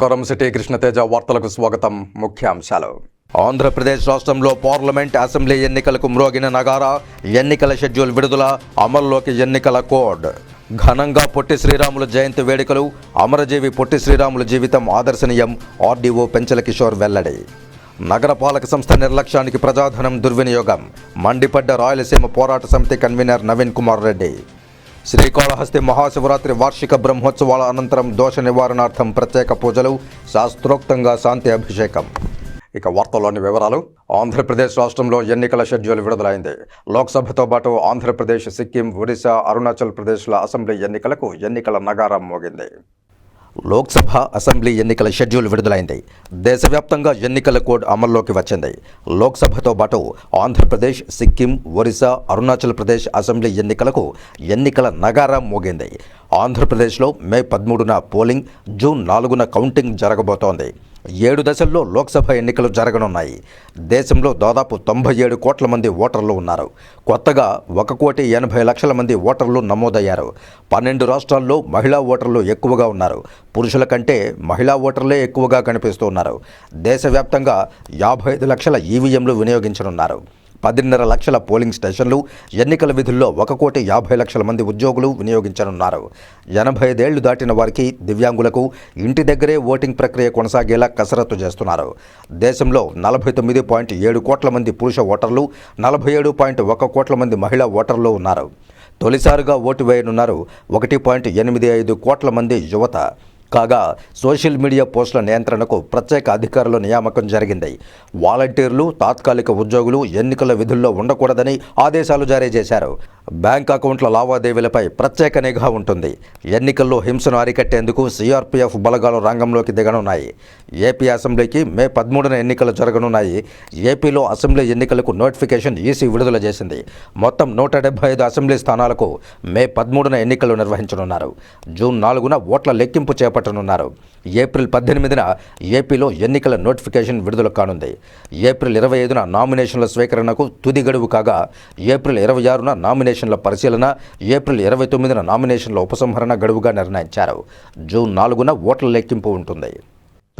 నమస్కారం. సిటీ కృష్ణతేజ వార్తలకు స్వాగతం. ముఖ్యాంశాలు ఆంధ్రప్రదేశ్ రాష్ట్రంలో పార్లమెంట్ అసెంబ్లీ ఎన్నికలకు మ్రోగిన నగారా ఎన్నికల షెడ్యూల్ విడుదల అమల్లోకి ఎన్నికల కోడ్. ఘనంగా పొట్టి శ్రీరాములు జయంతి వేడుకలు అమరజీవి పొట్టి శ్రీరాములు జీవితం ఆదర్శనీయం ఆర్డీఓ పెంచల కిషోర్ వెల్లడి. నగరపాలక సంస్థ నిర్లక్ష్యానికి ప్రజాధనం దుర్వినియోగం. మండిపడ్డ రాయలసీమ పోరాట సమితి కన్వీనర్ నవీన్ కుమార్ రెడ్డి. శ్రీకాళహస్తి మహాశివరాత్రి వార్షిక బ్రహ్మోత్సవాల అనంతరం దోష నివారణార్థం ప్రత్యేక పూజలు శాస్త్రోక్తంగా శాంతి అభిషేకం. ఇక వార్తల్లోని వివరాలు. ఆంధ్రప్రదేశ్ రాష్ట్రంలో ఎన్నికల షెడ్యూల్ విడుదలైంది. లోక్సభతో పాటు ఆంధ్రప్రదేశ్ సిక్కిం ఒడిశా అరుణాచల్ ప్రదేశ్ల అసెంబ్లీ ఎన్నికలకు ఎన్నికల నగారం మోగింది. లోక్సభ అసెంబ్లీ ఎన్నికల షెడ్యూల్ విడుదలైంది. దేశవ్యాప్తంగా ఎన్నికల కోడ్ అమల్లోకి వచ్చింది. లోక్సభతో పాటు ఆంధ్రప్రదేశ్ సిక్కిం ఒరిస్సా అరుణాచల్ ప్రదేశ్ అసెంబ్లీ ఎన్నికలకు ఎన్నికల నగారా మోగింది. ఆంధ్రప్రదేశ్లో మే పదమూడున పోలింగ్ జూన్ నాలుగున కౌంటింగ్ జరగబోతోంది. ఏడు దశల్లో లోక్సభ ఎన్నికలు జరగనున్నాయి. దేశంలో దాదాపు తొంభై ఏడు కోట్ల మంది ఓటర్లు ఉన్నారు. కొత్తగా ఒక కోటి ఎనభై లక్షల మంది ఓటర్లు నమోదయ్యారు. పన్నెండు రాష్ట్రాల్లో మహిళా ఓటర్లు ఎక్కువగా ఉన్నారు. పురుషుల కంటే మహిళా ఓటర్లే ఎక్కువగా కనిపిస్తున్నారు దేశవ్యాప్తంగా యాభై ఐదు లక్షల ఈవీఎంలు వినియోగించనున్నారు. పదిన్నర లక్షల పోలింగ్ స్టేషన్లు ఎన్నికల విధుల్లో ఒక కోటి యాభై లక్షల మంది ఉద్యోగులు వినియోగించనున్నారు. ఎనభై ఐదేళ్ళు దాటిన వారికి దివ్యాంగులకు ఇంటి దగ్గరే ఓటింగ్ ప్రక్రియ కొనసాగేలా కసరత్తు చేస్తున్నారు. దేశంలో నలభై తొమ్మిది పాయింట్ ఏడు కోట్ల మంది పురుష ఓటర్లు నలభై ఏడు పాయింట్ ఒక కోట్ల మంది మహిళా ఓటర్లు ఉన్నారు. తొలిసారిగా ఓటు వేయనున్నారు ఒకటి పాయింట్ ఎనిమిది ఐదు కోట్ల మంది యువత. కాగా సోషల్ మీడియా పోస్టుల నియంత్రణకు ప్రత్యేక అధికారుల నియామకం జరిగింది. వాలంటీర్లు తాత్కాలిక ఉద్యోగులు ఎన్నికల విధుల్లో ఉండకూడదని ఆదేశాలు జారీ చేశారు. బ్యాంక్ అకౌంట్ల లావాదేవీలపై ప్రత్యేక నిఘా ఉంటుంది. ఎన్నికల్లో హింసను అరికట్టేందుకు సిఆర్పీఎఫ్ బలగాలు రంగంలోకి దిగనున్నాయి. ఏపీ అసెంబ్లీకి మే పదమూడున ఎన్నికలు జరగనున్నాయి. ఏపీలో అసెంబ్లీ ఎన్నికలకు నోటిఫికేషన్ ఈసీ విడుదల చేసింది. మొత్తం నూట డెబ్బై ఐదు అసెంబ్లీ స్థానాలకు మే పదమూడున ఎన్నికలు నిర్వహించనున్నారు. జూన్ నాలుగున ఓట్ల లెక్కింపు చేపట్టనున్నారు ఏప్రిల్ పద్దెనిమిదిన ఏపీలో ఎన్నికల నోటిఫికేషన్ విడుదల కానుంది. ఏప్రిల్ ఇరవై ఐదున నామినేషన్ల స్వీకరణకు తుది గడువు కాగా ఏప్రిల్ ఇరవై ఆరున నామినేషన్ల పరిశీలన ఏప్రిల్ ఇరవై తొమ్మిదిన నామినేషన్ల ఉపసంహరణ గడువుగా నిర్ణయించారు. జూన్ నాలుగున ఓట్ల లెక్కింపు ఉంటుంది.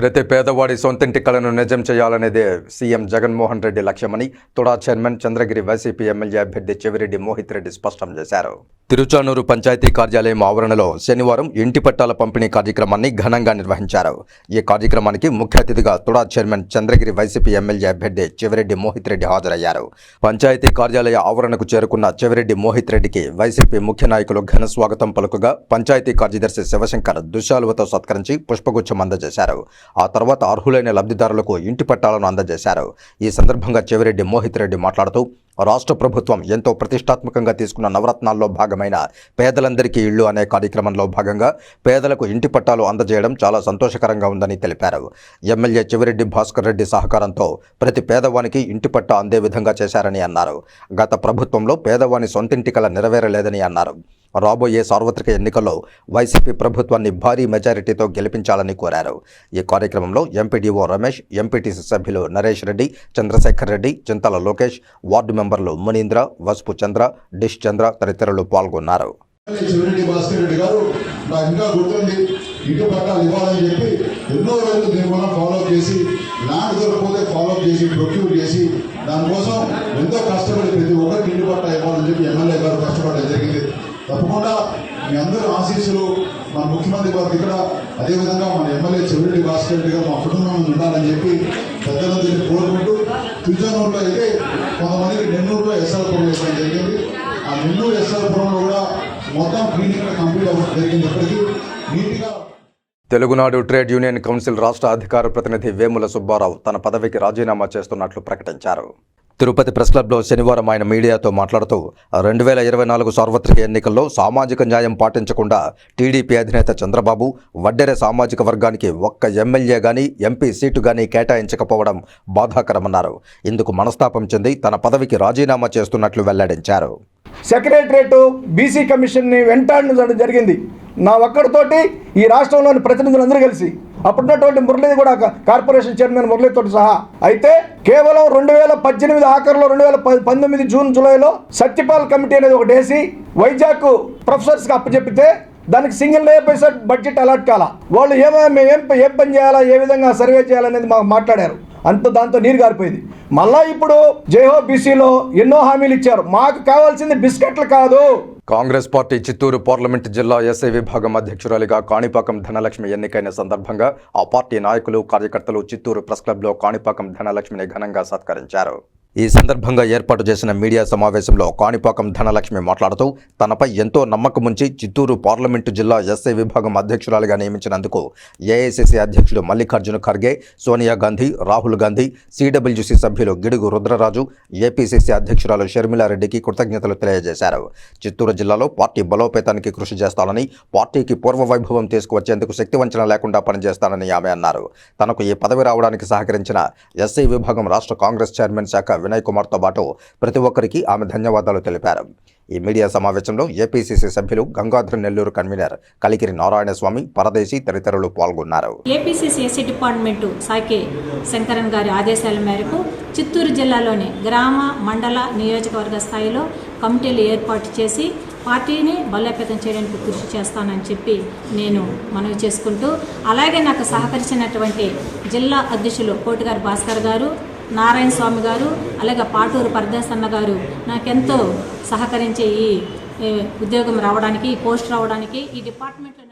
ప్రతి పేదవాడి సొంతింటి కళను నిజం చేయాలనేదే సీఎం జగన్మోహన్ రెడ్డి లక్ష్యమని TUDA chairman Chandragiri YCP MLA అభ్యర్థి చెవిరెడ్డి మోహిత్ రెడ్డి స్పష్టం చేశారు. తిరుచానూరు పంచాయతీ కార్యాలయం ఆవరణలో శనివారం ఇంటి పట్టాల పంపిణీ కార్యక్రమాన్ని ఘనంగా నిర్వహించారు. ఈ కార్యక్రమానికి ముఖ్య అతిథిగా TUDA chairman Chandragiri YCP MLA అభ్యర్థి చెవిరెడ్డి మోహిత్ రెడ్డి హాజరయ్యారు. పంచాయతీ కార్యాలయ ఆవరణకు చేరుకున్న చెవిరెడ్డి మోహిత్ రెడ్డికి వైసీపీ ముఖ్య నాయకులు ఘన స్వాగతం పలుకుగా పంచాయతీ కార్యదర్శి శివశంకర్ దుశాలువతో సత్కరించి పుష్పగుచ్చం అందజేశారు. ఆ తర్వాత అర్హులైన లబ్ధిదారులకు ఇంటి పట్టాలను అందజేశారు. ఈ సందర్భంగా చెవిరెడ్డి మోహిత్ రెడ్డి మాట్లాడుతూ రాష్ట్ర ప్రభుత్వం ఎంతో ప్రతిష్టాత్మకంగా తీసుకున్న నవరత్నాల్లో భాగమైన పేదలందరికీ ఇళ్ళు అనే కార్యక్రమంలో భాగంగా పేదలకు ఇంటి పట్టాలు అందజేయడం చాలా సంతోషకరంగా ఉందని తెలిపారు. ఎమ్మెల్యే చివిరెడ్డి భాస్కర్ రెడ్డి సహకారంతో ప్రతి పేదవానికి ఇంటి పట్టా అందే విధంగా చేశారని అన్నారు. గత ప్రభుత్వంలో పేదవాని సొంతింటి కల నెరవేరలేదని అన్నారు. రాబోయే సార్వత్రిక ఎన్నికల్లో వైసీపీ ప్రభుత్వాన్ని భారీ మెజారిటీతో గెలిపించాలని కోరారు. ఈ కార్యక్రమంలో ఎంపీడీఓ రమేష్ ఎంపీటీసీ సభ్యులు నరేష్ రెడ్డి చంద్రశేఖర్ రెడ్డి చింతల లోకేష్ వార్డు మెంబర్లు మునీంద్ర వసుపు చంద్ర డిష్ చంద్ర తదితరులు పాల్గొన్నారు. చివరెడ్డి భాస్కర్ రెడ్డి గారు నాకు ఇంకా గుర్తుంది. ఇంటి పట్టాలు ఇవ్వాలని చెప్పి ఎన్నో రోజులు దీని ఫాలో చేసి ల్యాండ్ దొరకపోతే ఫాలో చేసి ప్రొక్యూర్ చేసి దానికోసం ఎంతో కష్టపడి ప్రతి ఒక్కరికి ఇంటి పట్టా ఇవ్వాలని చెప్పి ఎమ్మెల్యే గారు కష్టపడడం జరిగింది. తప్పకుండా మీ అందరూ ఆశీస్సులు మన ముఖ్యమంత్రి గారికి దగ్గర అదేవిధంగా మన ఎమ్మెల్యే చెవిరెడ్డి భాస్కర్ రెడ్డి గారు మా కుటుంబం ఉండాలని చెప్పి పెద్దలందరినీ కోరుకుంటూ తిరుచానూరులో అయితే కొంతమందికి నెల్లూరులో ఎస్ఆర్పురం వేసడం జరిగింది. ఆ నెల్లూరు ఎస్ఆర్పురంలో కూడా మొత్తం క్లీనింగ్ కంప్లీట్ అవ్వడం జరిగింది. ఇప్పటికీ నీట్గా తెలుగునాడు ట్రేడ్ యూనియన్ కౌన్సిల్ రాష్ట్ర అధికార ప్రతినిధి వేముల సుబ్బారావు తన పదవికి రాజీనామా చేస్తున్నట్లు ప్రకటించారు. తిరుపతి ప్రెస్ క్లబ్లో శనివారం ఆయన మీడియాతో మాట్లాడుతూ రెండు వేల ఇరవై నాలుగు సార్వత్రిక ఎన్నికల్లో సామాజిక న్యాయం పాటించకుండా టీడీపీ అధినేత చంద్రబాబు వడ్డెర సామాజిక వర్గానికి ఒక్క ఎమ్మెల్యే గాని ఎంపీ సీటు గాని కేటాయించకపోవడం బాధాకరమన్నారు. ఇందుకు మనస్తాపం చెంది తన పదవికి రాజీనామా చేస్తున్నట్లు వెల్లడించారు. సెక్రటరేట్ బీసీ కమిషన్ని వెంటాడడం జరిగింది. నా ఒక్కడితోటి ఈ రాష్ట్రంలోని ప్రతినిధులందరూ కలిసి అప్పుడున్నటువంటి మురళి కూడా కార్పొరేషన్ చైర్మన్ మురళితో సహా. అయితే కేవలం రెండు వేల పద్దెనిమిది ఆఖరిలో రెండు వేల ప- పంతొమ్మిది జూన్ జూలైలో సత్యపాల్ కమిటీ అనేది ఒకటేసి వైజాగ్ ప్రొఫెసర్స్కి అప్పచెప్పితే దానికి సింగిల్ డే పైసా బడ్జెట్ అలాట్ కాలా. వాళ్ళు ఏమైనా మేము ఏం ఏం పని చేయాలా ఏ విధంగా సర్వే చేయాలనేది మాకు మాట్లాడారు. అంత దాంతో నీరు గారిపోయింది. మళ్ళా ఇప్పుడు జేహో బీసీలో ఎన్నో హామీలు ఇచ్చారు. మాకు కావాల్సింది బిస్కెట్లు కాదు. కాంగ్రెస్ పార్టీ చిత్తూరు పార్లమెంట్ జిల్లా ఎస్ఐ విభాగం అధ్యక్షురాలిగా కాణిపాకం ధనలక్ష్మి ఎన్నికైన సందర్భంగా ఆ పార్టీ నాయకులు కార్యకర్తలు చిత్తూరు ప్రెస్ క్లబ్లో కాణిపాకం ధనలక్ష్మిని ఘనంగా సత్కరించారు. ఈ సందర్భంగా ఏర్పాటు చేసిన మీడియా సమావేశంలో కాణిపాకం ధనలక్ష్మి మాట్లాడుతూ తనపై ఎంతో నమ్మకముంచి చిత్తూరు పార్లమెంటు జిల్లా ఎస్ఐ విభాగం అధ్యక్షురాలిగా నియమించినందుకు ఏఐసిసి అధ్యక్షుడు మల్లికార్జున ఖర్గే సోనియా గాంధీ రాహుల్ గాంధీ సిడబ్ల్యూసీ సభ్యులు గిడుగు రుద్రరాజు ఏపీసీసీ అధ్యక్షురాలు షర్మిలారెడ్డికి కృతజ్ఞతలు తెలియజేశారు. చిత్తూరు జిల్లాలో పార్టీ బలోపేతానికి కృషి చేస్తానని పార్టీకి పూర్వ వైభవం తీసుకువచ్చేందుకు శక్తివంచన లేకుండా పనిచేస్తానని ఆమె అన్నారు. తనకు ఈ పదవి రావడానికి సహకరించిన ఎస్ఐ విభాగం రాష్ట్ర కాంగ్రెస్ చైర్మన్ శాఖ వినయ్ కుమార్తో పాటు ప్రతి ఒక్కరికి ఆమె ధన్యవాదాలు తెలిపారు. ఈ మీడియా సమావేశంలో ఏపీసీసీ సభ్యులు గంగాధర నెల్లూరు కన్వీనర్ కలికిరి నారాయణస్వామి పరదేశి తదితరులు పాల్గొన్నారు. APCC SC department Sake Sankaran గారి ఆదేశాల మేరకు చిత్తూరు జిల్లాలోని గ్రామ మండల నియోజకవర్గ స్థాయిలో కమిటీలు ఏర్పాటు చేసి పార్టీని బలోపేతం చేయడానికి కృషి చేస్తానని చెప్పి నేను మనవి చేసుకుంటూ అలాగే నాకు సహకరించినటువంటి జిల్లా అధ్యక్షులు కోటిగారి భాస్కర్ గారు నారాయణ స్వామి గారు అలాగే పాటూరు పరదేశన్న గారు నాకెంతో సహకరించే ఈ ఈ ఉద్యోగం రావడానికి ఈ పోస్ట్ రావడానికి ఈ డిపార్ట్మెంట్లో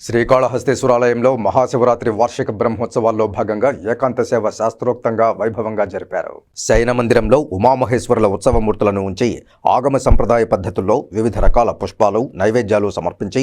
శ్రీకాళహస్తీశ్వరాలయంలో మహాశివరాత్రి వార్షిక బ్రహ్మోత్సవాల్లో భాగంగా ఏకాంత సేవ శాస్త్రోక్తంగా వైభవంగా జరిపారు. శయన మందిరంలో ఉమామహేశ్వరుల ఉత్సవమూర్తులను ఉంచి ఆగమ సంప్రదాయ పద్ధతుల్లో వివిధ రకాల పుష్పాలు నైవేద్యాలు సమర్పించి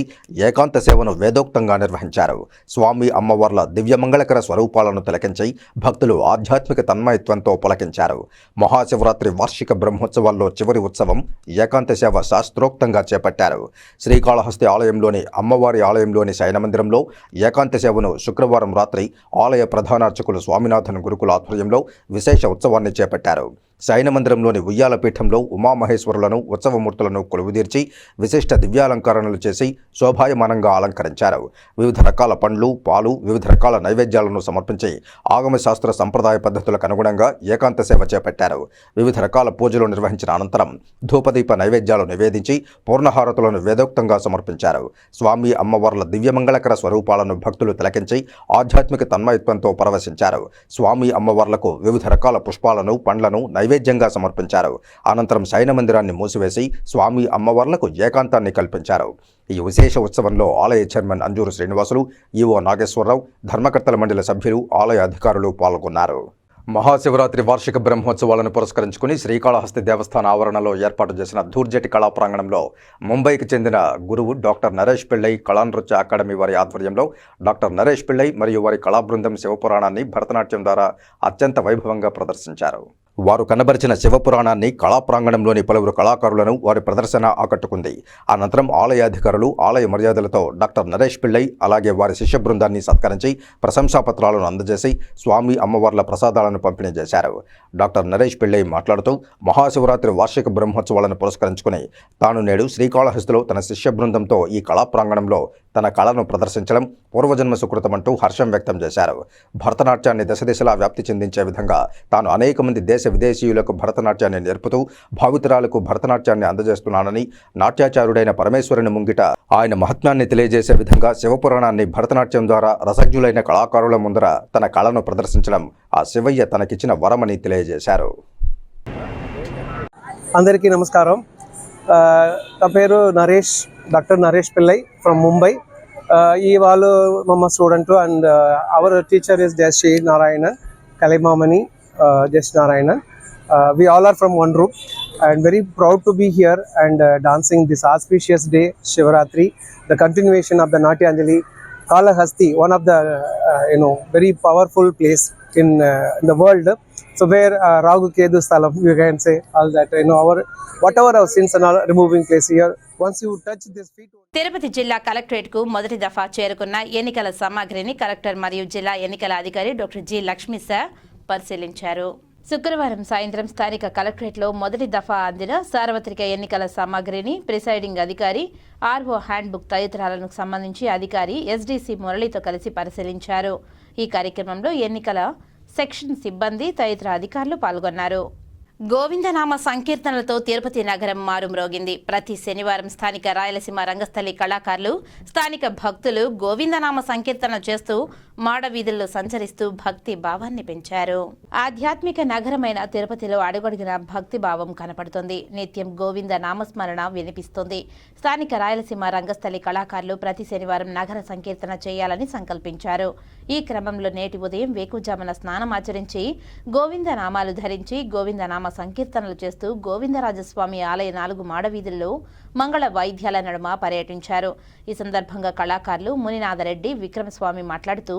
ఏకాంత సేవను వేదోక్తంగా నిర్వహించారు. స్వామి అమ్మవార్ల దివ్యమంగళకర స్వరూపాలను తిలకించి భక్తులు ఆధ్యాత్మిక తన్మయత్వంతో పులకించారు. మహాశివరాత్రి వార్షిక బ్రహ్మోత్సవాల్లో చివరి ఉత్సవం ఏకాంత సేవ శాస్త్రోక్తంగా చేపట్టారు. శ్రీకాళహస్తి ఆలయంలోని అమ్మవారి ఆలయంలోని శయన మందిరంలో ఏకాంత సేవను శుక్రవారం రాత్రి ఆలయ ప్రధానార్చకులు స్వామినాథన్ గురుకుల ఆధ్వర్యంలో విశేష ఉత్సవాన్ని చేపట్టారు. శయన మందిరంలోని ఉయ్యాల పీఠంలో ఉమామహేశ్వరులను ఉత్సవమూర్తులను కొలువుదీర్చి విశిష్ట దివ్యాలంకరణలు చేసి శోభాయమానంగా అలంకరించారు. వివిధ రకాల పండ్లు పాలు వివిధ రకాల నైవేద్యాలను సమర్పించి ఆగమశాస్త్ర సంప్రదాయ పద్ధతులకు అనుగుణంగా ఏకాంత సేవ చేపట్టారు. వివిధ రకాల పూజలు నిర్వహించిన అనంతరం ధూపదీప నైవేద్యాలు నివేదించి పూర్ణహారతులను వేదోక్తంగా సమర్పించారు. స్వామి అమ్మవార్ల దివ్యమంగళకర స్వరూపాలను భక్తులు తిలకించి ఆధ్యాత్మిక తన్మయత్వంతో పరవశించారు. స్వామి అమ్మవార్లకు వివిధ రకాల పుష్పాలను పండ్లను నైవేద్యంగా సమర్పించారు. అనంతరం శయన మందిరాన్ని మూసివేసి స్వామి అమ్మవార్లకు ఏకాంతాన్ని కల్పించారు. ఈ విశేష ఉత్సవంలో ఆలయ చైర్మన్ అంజూరు శ్రీనివాసులు ఈవో నాగేశ్వరరావు ధర్మకర్తల మండలి సభ్యులు ఆలయ అధికారులు పాల్గొన్నారు. మహాశివరాత్రి వార్షిక బ్రహ్మోత్సవాలను పురస్కరించుకుని శ్రీకాళహస్తి దేవస్థాన ఆవరణలో ఏర్పాటు చేసిన ధూర్జటి కళా ప్రాంగణంలో ముంబైకి చెందిన గురువు డాక్టర్ నరేష్ పిళ్ళై కళానృత్య అకాడమీ వారి ఆధ్వర్యంలో డాక్టర్ నరేష్ పిళ్ళై మరియు వారి కళా బృందం శివపురాణాన్ని భరతనాట్యం ద్వారా అత్యంత వైభవంగా ప్రదర్శించారు. వారు కనబరిచిన శివపురాణాన్ని కళా ప్రాంగణంలోని పలువురు కళాకారులను వారి ప్రదర్శన ఆకట్టుకుంది. అనంతరం ఆలయాధికారులు ఆలయ మర్యాదలతో డాక్టర్ నరేష్ పిళ్ళై అలాగే వారి శిష్య బృందాన్ని సత్కరించి ప్రశంసాపత్రాలను అందజేసి స్వామి అమ్మవార్ల ప్రసాదాలను పంపిణీ చేశారు. డాక్టర్ నరేష్ పిళ్ళై మాట్లాడుతూ మహాశివరాత్రి వార్షిక బ్రహ్మోత్సవాలను పురస్కరించుకుని తాను నేడు శ్రీకాళహస్తిలో తన శిష్య బృందంతో ఈ కళా ప్రాంగణంలో తన కళను ప్రదర్శించడం పూర్వజన్మ సుకృతమంటూ హర్షం వ్యక్తం చేశారు. భరతనాట్యాన్ని దశ దిశలా వ్యాప్తి చెందించే విధంగా తాను అనేక మంది దేశ విదేశీయులకు భరతనాట్యాన్ని నేర్పుతూ భావితరాలకు భరతనాట్యాన్ని అందజేస్తున్నానని నాట్యాచారుడైన పరమేశ్వరుని ముంగిట ఆయన మహత్వాన్ని తెలియజేసే విధంగా శివపురాణాన్ని భరతనాట్యం ద్వారా రసజ్ఞులైన కళాకారుల ముందర తన కళను ప్రదర్శించడం ఆ శివయ్య తనకిచ్చిన వరమని తెలియజేశారు. అందరికీ నమస్కారం. నా పేరు నరేష్ డాక్టర్ నరేష్ పిల్లై ఫ్రమ్ ముంబై. ఈ వాళ్ళు మమ్మ student and our teacher is Jayashree Narayanan Kalaimamani just Narayanan we all are from one room and very proud to be here and dancing this auspicious day Shivratri the continuation of the Natyanjali Kalahasti, one of the uh, you know very powerful place in uh, in the world. So where uh, Ragu Kedu Stalam, you can say all that you know our whatever our sins and all removing place here. Once you touch this feet. Tirupati జిల్లా కలెక్టరేట్కు మొదటి దఫా చేరుకున్న ఎన్నికల సామాగ్రిని collector మరియు జిల్లా ఎన్నికల అధికారి డాక్టర్ జి లక్ష్మీ సార్ పరిశీలించారు. శుక్రవారం సాయంత్రం స్థానిక కలెక్టరేట్లో మొదటి దఫా అందిన సార్వత్రిక ఎన్నికల సామాగ్రిని ప్రిసైడింగ్ అధికారి ఆర్ఓ హ్యాండ్బుక్ తదితరాలకు సంబంధించి అధికారి ఎస్డీసీ మురళితో కలిసి పరిశీలించారు. ఈ కార్యక్రమంలో ఎన్నికల సెక్షన్ సిబ్బంది తదితర అధికారులు పాల్గొన్నారు. గోవిందనామ సంకీర్తనలతో తిరుపతి నగరం మారుమ్రోగింది. ప్రతి శనివారం స్థానిక రాయలసీమ రంగస్థలి కళాకారులు స్థానిక భక్తులు గోవిందనామ సంకీర్తన చేస్తూ మాడవీధుల్లో సంచరిస్తూ భక్తి భావాన్ని పెంచారు. ఆధ్యాత్మిక నగరమైన తిరుపతిలో అడుగడుగున భక్తి భావం కనపడుతుంది. నిత్యం గోవింద నామస్మరణ వినిపిస్తుంది. స్థానిక రాయలసీమ రంగస్థలి కళాకారులు ప్రతి శనివారం నగర సంకీర్తన చేయాలని సంకల్పించారు. ఈ క్రమంలో నేటి ఉదయం వేకుజామున స్నానం ఆచరించి గోవింద నామాలు ధరించి గోవింద నామ సంకీర్తనలు చేస్తూ గోవిందరాజస్వామి ఆలయ నాలుగు మాడవీధుల్లో మంగళ వైద్యాల నడుమ పర్యటించారు. ఈ సందర్భంగా కళాకారులు మునినాథరెడ్డి విక్రమస్వామి మాట్లాడుతూ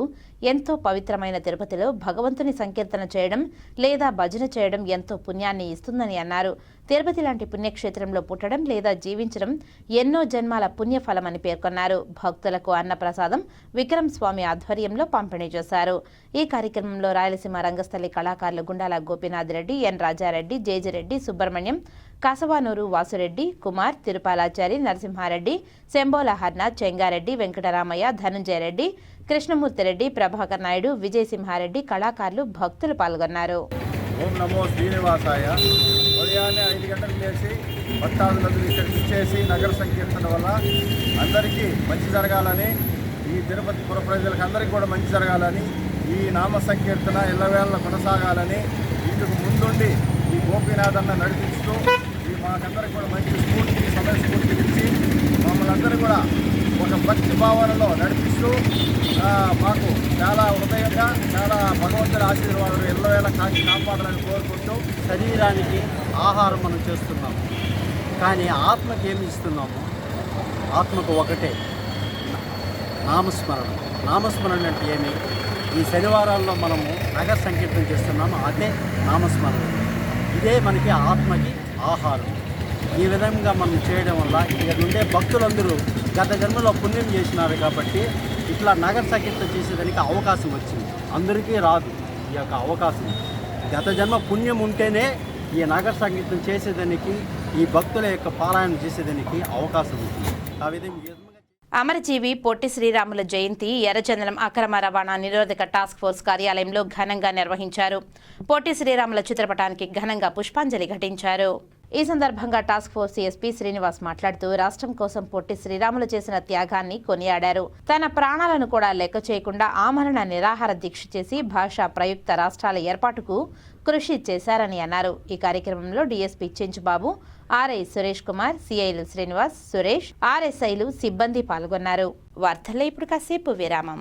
ఎంతో పవిత్రమైన తిరుపతిలో భగవంతుని సంకీర్తన చేయడం లేదా భజన చేయడం ఎంతో పుణ్యాన్ని ఇస్తుందని అన్నారు. తిరుపతి లాంటి పుణ్యక్షేత్రంలో పుట్టడం లేదా జీవించడం ఎన్నో జన్మాల పుణ్యఫలమని పేర్కొన్నారు. భక్తులకు అన్నప్రసాదం విక్రమ్ స్వామి ఆధ్వర్యంలో పంపిణీ చేశారు. ఈ కార్యక్రమంలో రాయలసీమ రంగస్థలి కళాకారులు గుండాల గోపీనాథ్ రెడ్డి ఎన్ రాజారెడ్డి జేజిరెడ్డి సుబ్రహ్మణ్యం కాసవానూరు వాసురెడ్డి కుమార్ తిరుపాలాచారి నరసింహారెడ్డి శంబోల హర్నాథ్ చెంగారెడ్డి వెంకటరామయ్య ధనుంజయ రెడ్డి కృష్ణమూర్తిరెడ్డి ప్రభాకర్ నాయుడు విజయసింహారెడ్డి కళాకారులు భక్తులు పాల్గొన్నారు. ఓం నమో శ్రీనివాసాయ. ఉదయాన్నే ఐదు గంటలకు లేచి భక్తాదులందరూ ఇక్కడికి ఇచ్చేసి నగర సంకీర్తన వల్ల అందరికీ మంచి జరగాలని ఈ తిరుపతి పుర ప్రజలకు అందరికీ కూడా మంచి జరగాలని ఈ నామ సంకీర్తన ఎల్లవేళ కొనసాగాలని ఇందుకు ముందుండి ఈ గోపీనాథ్ అన్న నడిపిస్తూ ఈ మాకందరికి కూడా మంచి స్ఫూర్తి సమయ స్ఫూర్తి ఇచ్చి మమ్మల్ని అందరూ కూడా ఒక భక్తి భావనలో నడిపిస్తూ మాకు చాలా హృదయంగా చాలా భగవంతుడి ఆశీర్వాదాలు ఎల్లవేళ కాచి కాపాడాలని కోరుకుంటూ శరీరానికి ఆహారం మనం చేస్తున్నాము. కానీ ఆత్మకి ఏమి ఇస్తున్నాము? ఆత్మకు ఒకటే. నామస్మరణ. నామస్మరణ అంటే ఏమి? ఈ శనివారాల్లో మనము నగర సంకీర్తన చేస్తున్నాము అదే నామస్మరణ. ఇదే మనకి ఆత్మకి ఆహారం. ఈ విధంగా మనం చేయడం వల్ల ఇక్కడ ఉండే భక్తులందరూ గత జన్మలో పుణ్యం చేసినారు కాబట్టి ఇట్లా నగర సంకీర్తన చేసేదానికి అవకాశం వచ్చింది. అందరికీ రాదు ఈ యొక్క అవకాశం. గత జన్మ పుణ్యం ఉంటేనే ఈ నగర సంగీతం చేసేదానికి ఈ భక్తుల యొక్క పారాయణం చేసేదానికి అవకాశం ఉంటుంది ఆ విధంగా అమరజీవి పొట్టి శ్రీరాముల జయంతి ఎర్రచందనం అక్రమ రవాణా నిరోధక టాస్క్ ఫోర్స్ కార్యాలయంలో ఘనంగా నిర్వహించారు. పొట్టి శ్రీరాముల చిత్రపటానికి ఘనంగా పుష్పాంజలి ఘటించారు. ఈ సందర్భంగా టాస్క్ ఫోర్స్ ఎస్పీ శ్రీనివాస్ మాట్లాడుతూ రాష్ట్రం కోసం పొట్టి శ్రీరాములు చేసిన త్యాగాన్ని కొనియాడారు. తన ప్రాణాలను కూడా లెక్క చేయకుండా ఆమరణ నిరాహార దీక్ష చేసి భాషా ప్రయుక్త రాష్ట్రాల ఏర్పాటుకు కృషి చేశారని అన్నారు. ఈ కార్యక్రమంలో డీఎస్పీ చెంచుబాబు ఆర్ఐ సురేష్ కుమార్ సిఐలు శ్రీనివాస్ సురేష్ ఆర్ఎస్ఐలు సిబ్బంది పాల్గొన్నారు. వార్తల్లో ఇప్పుడు కాసేపు విరామం.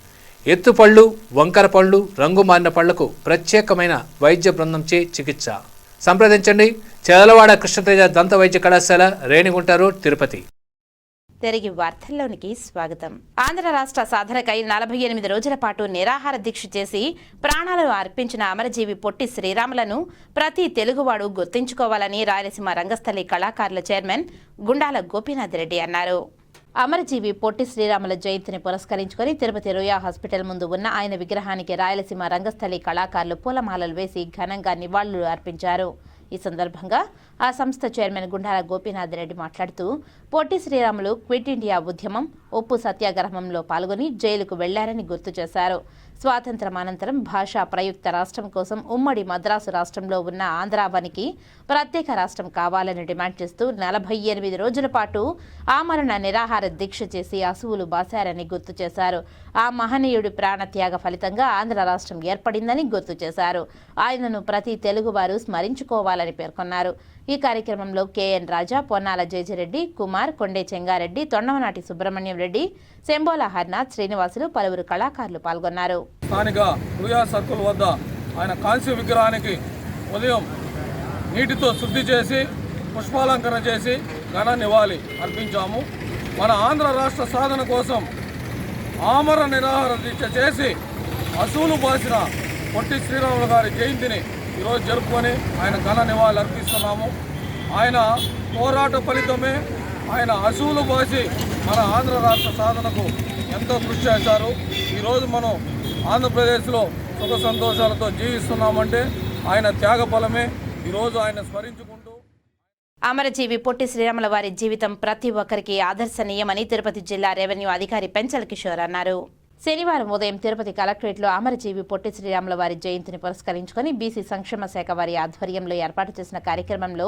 ఎత్తుపళ్ళు వంకర పళ్ళు రంగు మారిన పళ్ళకు ప్రత్యేకమైన వైద్య బృందంచే చికిత్స. సంప్రదించండి. చెదలవాడ కృష్ణతేజ దంత వైద్య కళాశాల రేణిగుంట రోడ్ తిరుపతి. తిరిగి వార్తల్లోనికి స్వాగతం. ఆంధ్ర రాష్ట్ర సాధనకై నలభై ఎనిమిది రోజుల పాటు నిరాహార దీక్ష చేసి ప్రాణాలను అర్పించిన అమరజీవి పొట్టి శ్రీరాములను ప్రతి తెలుగువాడు గుర్తించుకోవాలని రాయలసీమ రంగస్థలి కళాకారుల చైర్మన్ గుండాల గోపీనాథ్ రెడ్డి అన్నారు. అమరజీవి పొట్టి శ్రీరాముల జయంతిని పురస్కరించుకొని తిరుపతి రోయా హాస్పిటల్ ముందు ఉన్న ఆయన విగ్రహానికి రాయలసీమ రంగస్థలి కళాకారులు పూలమాలలు వేసి ఘనంగా నివాళులు అర్పించారు. ఈ సందర్భంగా ఆ సంస్థ చైర్మన్ గుండాల గోపీనాథ్ రెడ్డి మాట్లాడుతూ పొట్టి శ్రీరాములు క్విట్ ఇండియా ఉద్యమం ఉప్పు సత్యాగ్రహంలో పాల్గొని జైలుకు వెళ్ళారని గుర్తు చేశారు. స్వాతంత్రం అనంతరం భాషా ప్రయుక్త రాష్ట్రం కోసం ఉమ్మడి మద్రాసు రాష్ట్రంలో ఉన్న ఆంధ్రావనికి ప్రత్యేక రాష్ట్రం కావాలని డిమాండ్ చేస్తూ నలభై ఎనిమిది రోజుల పాటు ఆమరణ నిరాహార దీక్ష చేసి అసువులు బాశారని గుర్తు చేశారు. ఆ మహనీయుడి ప్రాణత్యాగ ఫలితంగా ఆంధ్ర రాష్ట్రం ఏర్పడిందని గుర్తు చేశారు. ఆయనను ప్రతి తెలుగువారు స్మరించుకోవాలని పేర్కొన్నారు. ఈ కార్యక్రమంలో కెఎన్ రాజా పొన్నాల జేజిరెడ్డి కుమార్ కొండే చెంగారెడ్డి తొండమనాటి సుబ్రహ్మణ్యం రెడ్డి సెంబోల హర్నాథ్ శ్రీనివాసులు పలువురు కళాకారులు పాల్గొన్నారు. స్థానిక రుయా సర్కుల్ వద్ద ఆయన కాంస్య విగ్రహానికి ఉదయం నీటితో శుద్ధి చేసి పుష్పాలంకరణ చేసి ఘన నివాళి అర్పించాము. మన ఆంధ్ర రాష్ట్ర సాధన కోసం ఆమర నిరాహార దీక్ష చేసి అసూలు బాసిన పొట్టి శ్రీరాములు గారి జయంతిని ఈరోజు జరుపుకొని ఆయన ఘన నివాళులు అర్పిస్తున్నాము. ఆయన పోరాట ఫలితమే ఆయన అసూలు బాసి మన ఆంధ్ర రాష్ట్ర సాధనకు ఎంతో కృషి చేశారు. ఈరోజు మనం ఆంధ్రప్రదేశ్లో సుఖ సంతోషాలతో జీవిస్తున్నామంటే ఆయన త్యాగ ఫలమే ఈరోజు ఆయన స్మరించుకుంటూ అమరజీవి పొట్టి శ్రీరాముల వారి జీవితం ప్రతి ఒక్కరికి ఆదర్శనీయమని తిరుపతి జిల్లా రెవెన్యూ అధికారి పెంచల కిషోర్ అన్నారు. శనివారం ఉదయం తిరుపతి కలెక్టరేట్లో అమరజీవి పొట్టి శ్రీరాముల వారి జయంతిని పురస్కరించుకొని బీసీ సంక్షేమ శాఖ వారి ఆధ్వర్యంలో ఏర్పాటు చేసిన కార్యక్రమంలో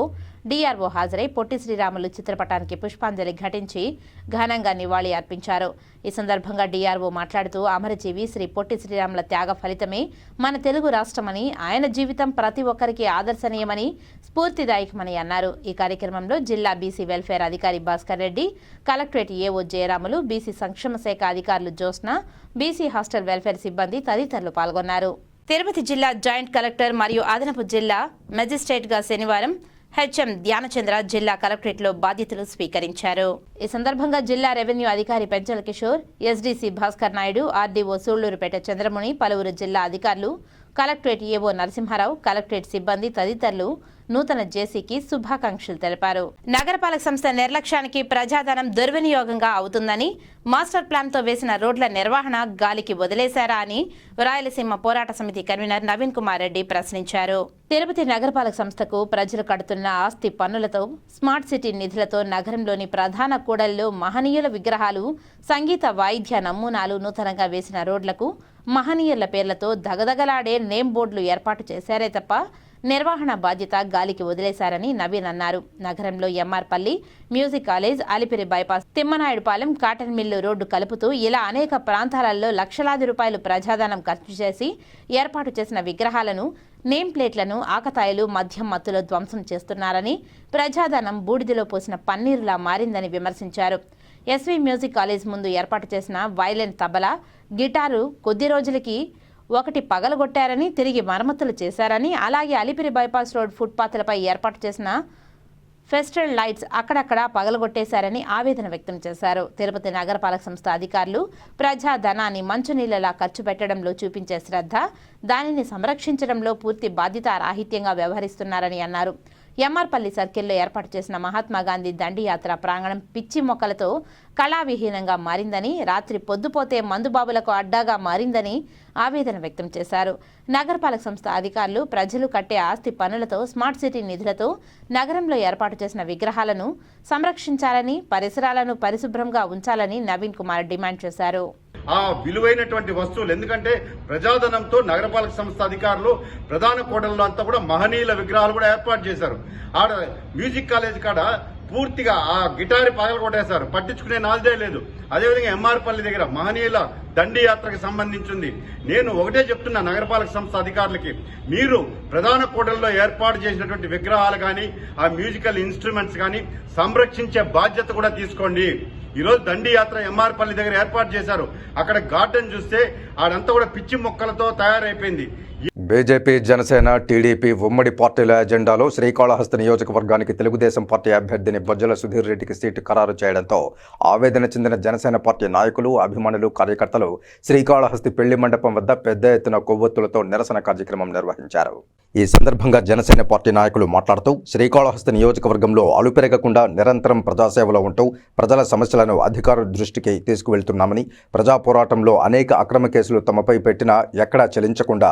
డీఆర్ఓ హాజరై పొట్టి శ్రీరాములు చిత్రపటానికి పుష్పాంజలి ఘటించి ఘనంగా నివాళి అర్పించారు. ఈ సందర్భంగా డీఆర్ఓ మాట్లాడుతూ అమరజీవి శ్రీ పొట్టి శ్రీరాముల త్యాగ ఫలితమే మన తెలుగు రాష్ట్రమని ఆయన జీవితం ప్రతి ఒక్కరికి ఆదర్శనీయమని స్ఫూర్తిదాయకమని అన్నారు. ఈ కార్యక్రమంలో జిల్లా బీసీ వెల్ఫేర్ అధికారి Bhaskar Reddy collectorate AO Jayaramulu BC సంక్షేమ శాఖ అధికారులు జ్యోత్స్న బీసీ హాస్టల్ వెల్ఫేర్ సిబ్బంది తదితరులు పాల్గొన్నారు. తిరుపతి జిల్లా జాయింట్ కలెక్టర్ మరియు అదనపు జిల్లా మెజిస్ట్రేట్గా శనివారం హెచ్ఎం ధ్యానచంద్ర జిల్లా కలెక్టరేట్లో బాధ్యతలు స్వీకరించారు. ఈ సందర్భంగా జిల్లా రెవెన్యూ అధికారి పెంచల కిషోర్ ఎస్డీసీ భాస్కర్ నాయుడు ఆర్డీఓ సూళ్ళూరుపేట చంద్రముని పలువురు జిల్లా అధికారులు కలెక్టరేట్ ఏవో నరసింహారావు కలెక్టరేట్ సిబ్బంది తదితరులు నూతన జేసీకి శుభాకాంక్షలు తెలిపారు. నగరపాలక సంస్థ నిర్లక్ష్యానికి ప్రజాధనం దుర్వినియోగంగా అవుతుందని మాస్టర్ ప్లాన్తో వేసిన రోడ్ల నిర్వహణ గాలికి వదిలేశారా అని రాయలసీమ పోరాట సమితి కన్వీనర్ నవీన్ కుమార్ రెడ్డి ప్రశ్నించారు. తిరుపతి నగరపాలక సంస్థకు ప్రజలు కడుతున్న ఆస్తి పన్నులతో స్మార్ట్ సిటీ నిధులతో నగరంలోని ప్రధాన కూడల్లో మహనీయుల విగ్రహాలు సంగీత వాయిద్య నమూనాలు నూతనంగా వేసిన రోడ్లకు మహనీయుల పేర్లతో దగదగలాడే నేమ్ బోర్డులు ఏర్పాటు చేశారే తప్ప నిర్వహణ బాధ్యత గాలికి వదిలేశారని నవీన్ అన్నారు. నగరంలో MR Palli music college Alipiri bypass Thimmanaidupalem cotton mill road కలుపుతూ ఇలా అనేక ప్రాంతాలలో లక్షలాది రూపాయలు ప్రజాధనం ఖర్చు చేసి ఏర్పాటు చేసిన విగ్రహాలను నేమ్ ప్లేట్లను ఆకతాయిలు మద్యం మత్తులో ధ్వంసం చేస్తున్నారని ప్రజాధనం బూడిదలో పోసిన పన్నీరులా మారిందని విమర్శించారు. ఎస్వి మ్యూజిక్ కాలేజ్ ముందు ఏర్పాటు చేసిన వైలెన్ తబలా గిటారు కొద్ది రోజులకి ఒకటి పగలగొట్టారని తిరిగి మరమ్మతులు చేశారని అలాగే అలిపిరి బైపాస్ రోడ్ ఫుట్పాత్లపై ఏర్పాటు చేసిన ఫెస్టల్ లైట్స్ అక్కడక్కడ పగలగొట్టేశారని ఆవేదన వ్యక్తం చేశారు. తిరుపతి నగరపాలక సంస్థ అధికారులు ప్రజా ధనాన్ని ఖర్చు పెట్టడంలో చూపించే శ్రద్ధ దానిని సంరక్షించడంలో పూర్తి బాధ్యత రాహిత్యంగా వ్యవహరిస్తున్నారని అన్నారు. ఎంఆర్పల్లి సర్కిల్లో ఏర్పాటు చేసిన మహాత్మా గాంధీ దండియాత్ర ప్రాంగణం పిచ్చి మొక్కలతో కళావిహీనంగా మారిందని రాత్రి పొద్దుపోతే మందుబాబులకు అడ్డాగా మారిందని ఆవేదన వ్యక్తం చేశారు. నగరపాలక సంస్థ అధికారులు ప్రజలు కట్టే ఆస్తి పనులతో స్మార్ట్ సిటీ నిధులతో నగరంలో ఏర్పాటు చేసిన విగ్రహాలను సంరక్షించాలని పరిసరాలను పరిశుభ్రంగా ఉంచాలని నవీన్ కుమార్ డిమాండ్ చేశారు. ఆ విలువైనటువంటి వస్తువులు. ఎందుకంటే ప్రజాధనంతో నగరపాలక సంస్థ అధికారులు ప్రధాన కోటల్లో అంతా కూడా మహనీయుల విగ్రహాలు కూడా ఏర్పాటు చేశారు. ఆడ మ్యూజిక్ కాలేజ్ కాడ పూర్తిగా ఆ గిటారి పగల కొట్టేశారు. పట్టించుకునే నాలుదే లేదు. అదేవిధంగా ఎంఆర్పల్లి దగ్గర మహనీయుల దండి యాత్రకు సంబంధించింది. నేను ఒకటే చెప్తున్నా నగరపాలక సంస్థ అధికారులకి. మీరు ప్రధాన కూటల్లో ఏర్పాటు చేసినటువంటి విగ్రహాలు కానీ ఆ మ్యూజికల్ ఇన్స్ట్రుమెంట్స్ కానీ సంరక్షించే బాధ్యత కూడా తీసుకోండి. ఈరోజు దండి యాత్ర ఎంఆర్పల్లి దగ్గర ఏర్పాటు చేశారు. అక్కడ గార్డెన్ చూస్తే ఆడంతా కూడా పిచ్చి మొక్కలతో తయారైపోయింది. బీజేపీ జనసేన టీడీపీ ఉమ్మడి పార్టీల ఎజెండాలో శ్రీకాళహస్తి నియోజకవర్గానికి తెలుగుదేశం పార్టీ అభ్యర్థిని బొజ్జల సుధీర్ రెడ్డికి సీటు ఖరారు చేయడంతో ఆవేదన చెందిన జనసేన పార్టీ నాయకులు అభిమానులు కార్యకర్తలు శ్రీకాళహస్తి పెళ్ళి మండపం వద్ద పెద్ద ఎత్తున కొవ్వొత్తులతో నిరసన కార్యక్రమం నిర్వహించారు. ఈ సందర్భంగా జనసేన పార్టీ నాయకులు మాట్లాడుతూ శ్రీకాళహస్తి నియోజకవర్గంలో అలుపెరగకుండా నిరంతరం ప్రజాసేవలో ఉంటూ ప్రజల సమస్యలను అధికారుల దృష్టికి తీసుకువెళ్తున్నామని ప్రజా పోరాటంలో అనేక అక్రమ కేసులు తమపై పెట్టినా ఎక్కడా చెలించకుండా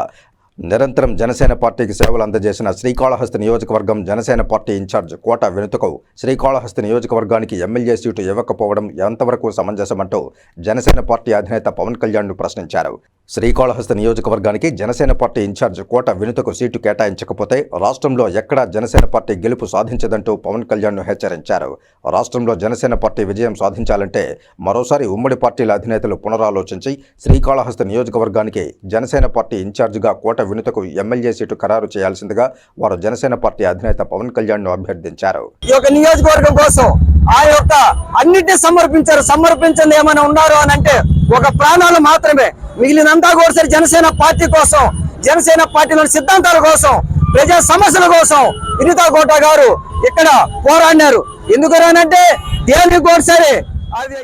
నిరంతరం జనసేన పార్టీకి సేవలు అందజేసిన శ్రీకాళహస్తి నియోజకవర్గం జనసేన పార్టీ ఇన్ఛార్జ్ కోట వెనుతకు శ్రీకాళహస్తి నియోజకవర్గానికి ఎమ్మెల్యే సీటు ఇవ్వకపోవడం ఎంతవరకు సమంజసమంటూ జనసేన పార్టీ అధినేత పవన్ కళ్యాణ్ను ప్రశ్నించారు. శ్రీకాళహస్తి నియోజకవర్గానికి జనసేన పార్టీ ఇన్ఛార్జ్ కోట వినుతకు సీటు కేటాయించకపోతే రాష్ట్రంలో ఎక్కడా జనసేన పార్టీ గెలుపు సాధించదంటూ పవన్ కళ్యాణ్ను హెచ్చరించారు. రాష్ట్రంలో జనసేన పార్టీ విజయం సాధించాలంటే మరోసారి ఉమ్మడి పార్టీల అధినేతలు పునరాలోచించి శ్రీకాళహస్తి నియోజకవర్గానికి జనసేన పార్టీ ఇన్ఛార్జిగా కోట వినుతకు ఎమ్మెల్యే సీటు ఖరారు చేయాల్సిందిగా వారు జనసేన పార్టీ అధినేత పవన్ కళ్యాణ్ను అభ్యర్థించారు. ఈ యొక్క నియోజకవర్గం కోసం ఆ యొక్క అన్నిటిని సమర్పించారు. సమర్పించింది ఏమైనా ఉన్నారు అని అంటే ఒక ప్రాణాలు మాత్రమే. మిగిలినంతా కూడా జనసేన పార్టీ కోసం జనసేన పార్టీలోని సిద్ధాంతాల కోసం ప్రజా సమస్యల కోసం వినితా కోట గారు ఇక్కడ పోరాడినారు. ఎందుకనంటే దేనికి కూడా సరే అది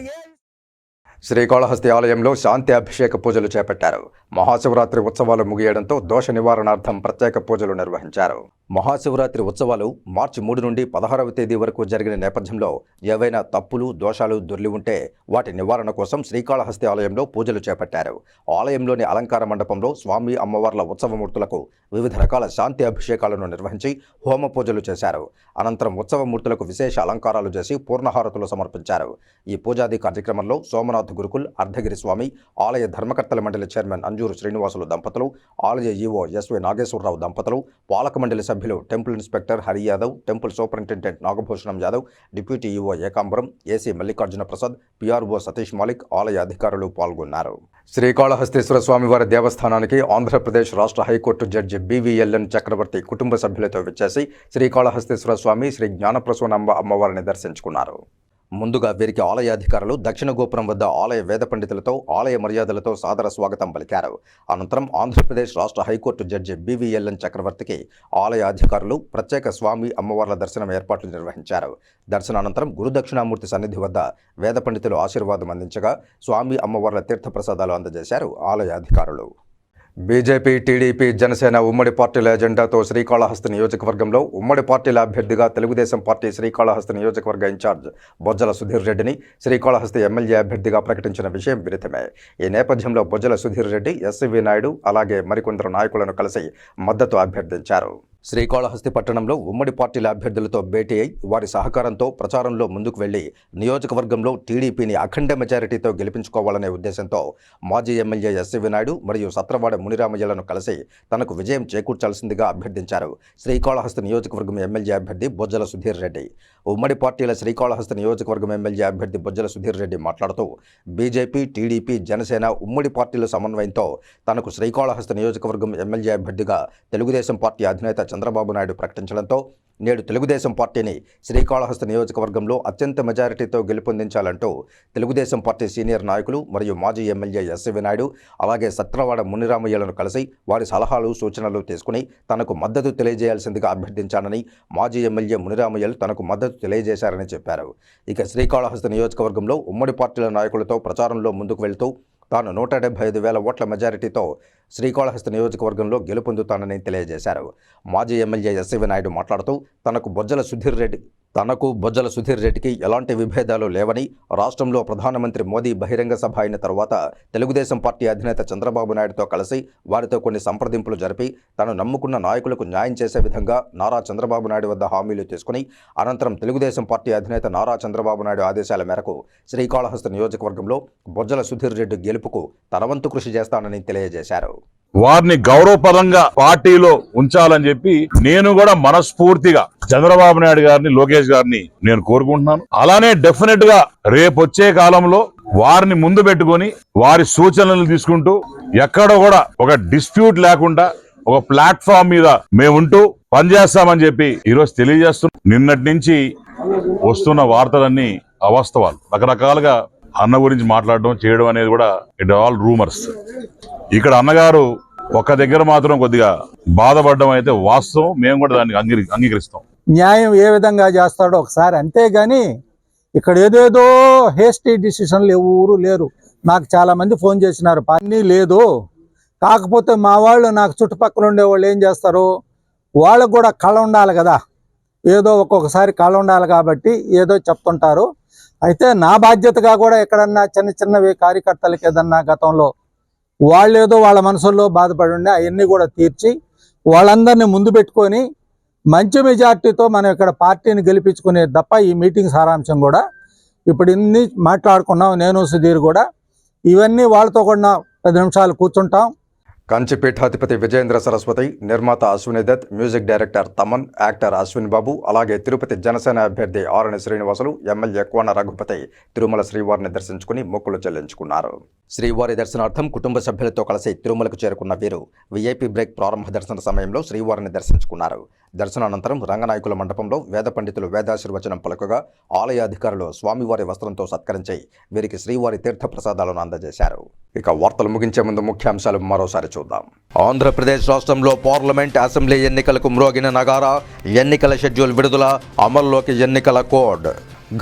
శ్రీకాళహస్తి ఆలయంలో శాంతి అభిషేక పూజలు చేపట్టారు. మహాశివరాత్రి ఉత్సవాలు ముగియడంతో దోష నివారణార్థం ప్రత్యేక పూజలు నిర్వహించారు. మహాశివరాత్రి ఉత్సవాలు మార్చి మూడు నుండి పదహారవ తేదీ వరకు జరిగిన నేపథ్యంలో ఏవైనా తప్పులు దోషాలు దొర్లి ఉంటే వాటి నివారణ కోసం శ్రీకాళహస్తి ఆలయంలో పూజలు చేపట్టారు. ఆలయంలోని అలంకార మండపంలో స్వామి అమ్మవార్ల ఉత్సవమూర్తులకు వివిధ రకాల శాంతి అభిషేకాలను నిర్వహించి హోమ పూజలు చేశారు. అనంతరం ఉత్సవమూర్తులకు విశేష అలంకారాలు చేసి పూర్ణహారతులు సమర్పించారు. ఈ పూజాది కార్యక్రమంలో సోమనాథ్ గురుకుల్ అర్ధగిరి స్వామి ఆలయ ధర్మకర్తల మండలి చైర్మన్ అంజూరు శ్రీనివాసులు దంపతులు ఆలయ ఈవో ఎస్వి నాగేశ్వరరావు దంపతులు పాలక మండలి సభ్యులు temple inspector Hari Yadav temple superintendent Nagabhushanam Yadav deputy EO Ekambaram AC Mallikarjuna Prasad PRO Satish Malik ఆలయ అధికారులు పాల్గొన్నారు. శ్రీకాళహస్తీశ్వర స్వామివారి దేవస్థానానికి ఆంధ్రప్రదేశ్ రాష్ట్ర హైకోర్టు జడ్జి బీవీఎల్ఎన్ చక్రవర్తి కుటుంబ సభ్యులతో విచ్చేసి శ్రీకాళహస్తీశ్వర స్వామి శ్రీ జ్ఞానప్రసూనమ్మ అమ్మవారిని దర్శించుకున్నారు. ముందుగా వీరికి ఆలయ అధికారులు దక్షిణ గోపురం వద్ద ఆలయ వేద పండితులతో ఆలయ మర్యాదలతో సాదర స్వాగతం పలికారు. అనంతరం ఆంధ్రప్రదేశ్ రాష్ట్ర హైకోర్టు జడ్జి బీవీఎల్ఎన్ చక్రవర్తికి ఆలయ అధికారులు ప్రత్యేక స్వామి అమ్మవార్ల దర్శనం ఏర్పాట్లు నిర్వహించారు. దర్శనానంతరం గురుదక్షిణామూర్తి సన్నిధి వద్ద వేద పండితులు ఆశీర్వాదం అందించగా స్వామి అమ్మవార్ల తీర్థప్రసాదాలు అందజేశారు ఆలయ అధికారులు బీజేపీ టీడీపీ జనసేన ఉమ్మడి పార్టీల ఎజెండాతో శ్రీకాళహస్తి నియోజకవర్గంలో ఉమ్మడి పార్టీల అభ్యర్థిగా తెలుగుదేశం పార్టీ శ్రీకాళహస్తి నియోజకవర్గ ఇన్ఛార్జ్ బొజ్జల సుధీర్ రెడ్డిని శ్రీకాళహస్తి ఎమ్మెల్యే అభ్యర్థిగా ప్రకటించిన విషయం విదితమే. ఈ నేపథ్యంలో బొజ్జల సుధీర్ రెడ్డి ఎస్వి నాయుడు అలాగే మరికొందరు నాయకులను కలిసి మద్దతు అభ్యర్థించారు. శ్రీకాళహస్తి పట్టణంలో ఉమ్మడి పార్టీల అభ్యర్థులతో భేటీ అయి వారి సహకారంతో ప్రచారంలో ముందుకు వెళ్ళి నియోజకవర్గంలో టీడీపీని అఖండ మెజారిటీతో గెలిపించుకోవాలనే ఉద్దేశంతో మాజీ ఎమ్మెల్యే ఎస్సీవి నాయుడు మరియు సత్రవాడ మునిరామయ్యలను కలిసి తనకు విజయం చేకూర్చాల్సిందిగా అభ్యర్థించారు. శ్రీకాళహస్తి నియోజకవర్గం ఎమ్మెల్యే అభ్యర్థి బొజ్జల సుధీర్ రెడ్డి. ఉమ్మడి పార్టీల శ్రీకాళహస్తి నియోజకవర్గం ఎమ్మెల్యే అభ్యర్థి బొజ్జల సుధీర్ రెడ్డి మాట్లాడుతూ బీజేపీ టీడీపీ జనసేన ఉమ్మడి పార్టీల సమన్వయంతో తనకు శ్రీకాళహస్తి నియోజకవర్గం ఎమ్మెల్యే అభ్యర్థిగా తెలుగుదేశం పార్టీ అధినేత చంద్రబాబు నాయుడు ప్రకటించడంతో నేడు తెలుగుదేశం పార్టీని శ్రీకాళహస్తి నియోజకవర్గంలో అత్యంత మెజారిటీతో గెలుపొందించాలంటూ తెలుగుదేశం పార్టీ సీనియర్ నాయకులు మరియు మాజీ ఎమ్మెల్యే ఎస్వి నాయుడు అలాగే సత్రవాడ మునిరామయ్యలను కలిసి వారి సలహాలు సూచనలు తీసుకుని తనకు మద్దతు తెలియజేయాల్సిందిగా అభ్యర్థించానని మాజీ ఎమ్మెల్యే మునిరామయ్యలు తనకు మద్దతు తెలియజేశారని చెప్పారు. ఇక శ్రీకాళహస్తి నియోజకవర్గంలో ఉమ్మడి పార్టీల నాయకులతో ప్రచారంలో ముందుకు వెళ్తూ తాను నూట డెబ్బై ఐదు వేల ఓట్ల మెజారిటీతో శ్రీకాళహస్తి నియోజకవర్గంలో గెలుపొందుతానని తెలియజేశారు. మాజీ ఎమ్మెల్యే ఎస్సీవి నాయుడు మాట్లాడుతూ తనకు బొజ్జల సుధీర్ రెడ్డి తనకు బొజ్జల సుధీర్ రెడ్డికి ఎలాంటి విభేదాలు లేవని రాష్ట్రంలో ప్రధానమంత్రి మోదీ బహిరంగ సభ అయిన తర్వాత తెలుగుదేశం పార్టీ అధినేత చంద్రబాబు నాయుడుతో కలిసి వారితో కొన్ని సంప్రదింపులు జరిపి తను నమ్ముకున్న నాయకులకు న్యాయం చేసే విధంగా నారా చంద్రబాబు నాయుడు వద్ద హామీలు తీసుకుని అనంతరం తెలుగుదేశం పార్టీ అధినేత నారా చంద్రబాబు నాయుడు ఆదేశాల మేరకు శ్రీకాళహస్తి నియోజకవర్గంలో బొజ్జల సుధీర్ రెడ్డి గెలుపుకు తనవంతు కృషి చేస్తానని తెలియజేశారు. వారిని గౌరవపరంగా పార్టీలో ఉంచాలని చెప్పి నేను కూడా మనస్ఫూర్తిగా చంద్రబాబు నాయుడు గారిని లోకేష్ గారిని నేను కోరుకుంటున్నాను. అలానే డెఫినెట్గా రేపు వచ్చే కాలంలో వారిని ముందు పెట్టుకొని వారి సూచనలు తీసుకుంటూ ఎక్కడ కూడా ఒక డిస్ప్యూట్ లేకుండా ఒక ప్లాట్ఫామ్ మీద మేముంటూ పనిచేస్తామని చెప్పి ఈరోజు తెలియజేస్తున్నాం. నిన్నటి నుంచి వస్తున్న వార్తలన్నీ అవాస్తవాలు. రకరకాలుగా అన్న గురించి మాట్లాడడం చేయడం అనేది కూడా ఇట్ ఆల్ రూమర్స్. ఇక్కడ అన్నగారు ఒక దగ్గర మాత్రం కొద్దిగా బాధపడడం అయితే వాస్తవం. మేము కూడా దాన్ని అంగీ అంగీకరిస్తాం. న్యాయం ఏ విధంగా చేస్తాడో ఒకసారి అంతేగాని ఇక్కడ ఏదేదో హేస్టీ డిసిషన్లు ఎవరు లేరు. నాకు చాలా మంది ఫోన్ చేసినారు. పని లేదు. కాకపోతే మా వాళ్ళు నాకు చుట్టుపక్కల ఉండే వాళ్ళు ఏం చేస్తారు వాళ్ళకు కూడా కళ ఉండాలి కదా. ఏదో ఒక్కొక్కసారి కళ ఉండాలి కాబట్టి ఏదో చెప్తుంటారు. అయితే నా బాధ్యతగా కూడా ఎక్కడన్నా చిన్న చిన్నవి కార్యకర్తలకి ఏదన్నా గతంలో వాళ్ళేదో వాళ్ళ మనసుల్లో బాధపడి ఉండే అవన్నీ కూడా తీర్చి వాళ్ళందరినీ ముందు పెట్టుకొని మంచి మెజార్టీతో మనం ఇక్కడ పార్టీని గెలిపించుకునే తప్ప ఈ మీటింగ్ సారాంశం కూడా ఇప్పుడు ఇన్ని మాట్లాడుకున్నాం నేను సుధీర్ కూడా. ఇవన్నీ వాళ్ళతో కూడా పది నిమిషాలు కూర్చుంటాం. కంచి పీఠాధిపతి విజయేంద్ర సరస్వతి నిర్మాత Ashwini Dutt music director Thaman actor Ashwin Babu అలాగే తిరుపతి జనసేన అభ్యర్థి ఆరణి శ్రీనివాసులు ఎమ్మెల్యే కోన రఘుపతి తిరుమల శ్రీవారిని దర్శించుకుని మొక్కులు చెల్లించుకున్నారు. శ్రీవారి దర్శనార్థం కుటుంబ సభ్యులతో కలిసి తిరుమలకు చేరుకున్న వీరు వీఐపీ బ్రేక్ ప్రారంభ దర్శన సమయంలో శ్రీవారిని దర్శించుకున్నారు. దర్శనానంతరం రంగనాయకుల మండపంలో వేద పండితులు వేదాశీర్వచనం పలుకగా ఆలయ అధికారులు స్వామివారి వస్త్రంతో సత్కరించి వీరికి శ్రీవారి తీర్థ ప్రసాదాలను అందజేశారు. ఇక వార్తలు ముగించే ముందు ముఖ్యాంశాలు మరోసారి చూద్దాం. ఆంధ్రప్రదేశ్ రాష్ట్రంలో పార్లమెంట్ అసెంబ్లీ ఎన్నికలకు మ్రోగిన నగారా ఎన్నికల షెడ్యూల్ విడుదల అమల్లోకి ఎన్నికల కోడ్.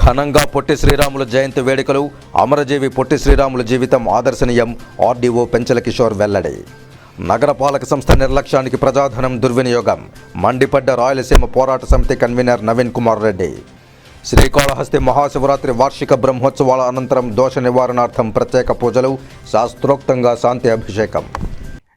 ఘనంగా పొట్టి శ్రీరాముల జయంతి వేడుకలు అమరజీవి పొట్టి శ్రీరాముల జీవితం ఆదర్శనీయం ఆర్డీఓ పెంచల కిషోర్ వెల్లడి. నగరపాలక సంస్థ నిర్లక్ష్యానికి ప్రజాధనం దుర్వినియోగం మండిపడ్డ రాయలసీమ పోరాట సమితి కన్వీనర్ నవీన్ కుమార్ రెడ్డి. శ్రీకాళహస్తి మహాశివరాత్రి వార్షిక బ్రహ్మోత్సవాల అనంతరం దోష నివారణార్థం ప్రత్యేక పూజలు శాస్త్రోక్తంగా శాంతి అభిషేకం.